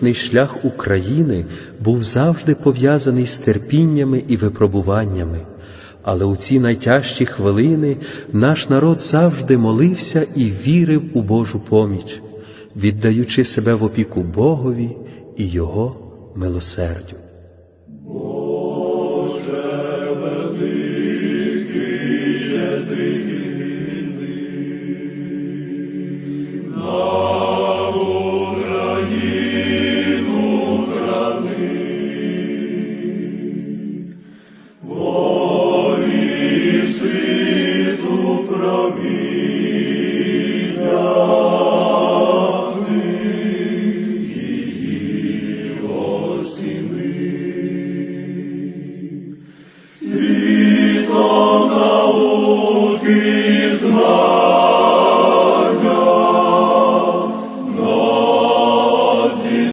політичний шлях України був завжди пов'язаний з терпіннями і випробуваннями, але у ці найтяжчі хвилини наш народ завжди молився і вірив у Божу поміч, віддаючи себе в опіку Богові і Його милосердю. Боже великий єдиний, Me.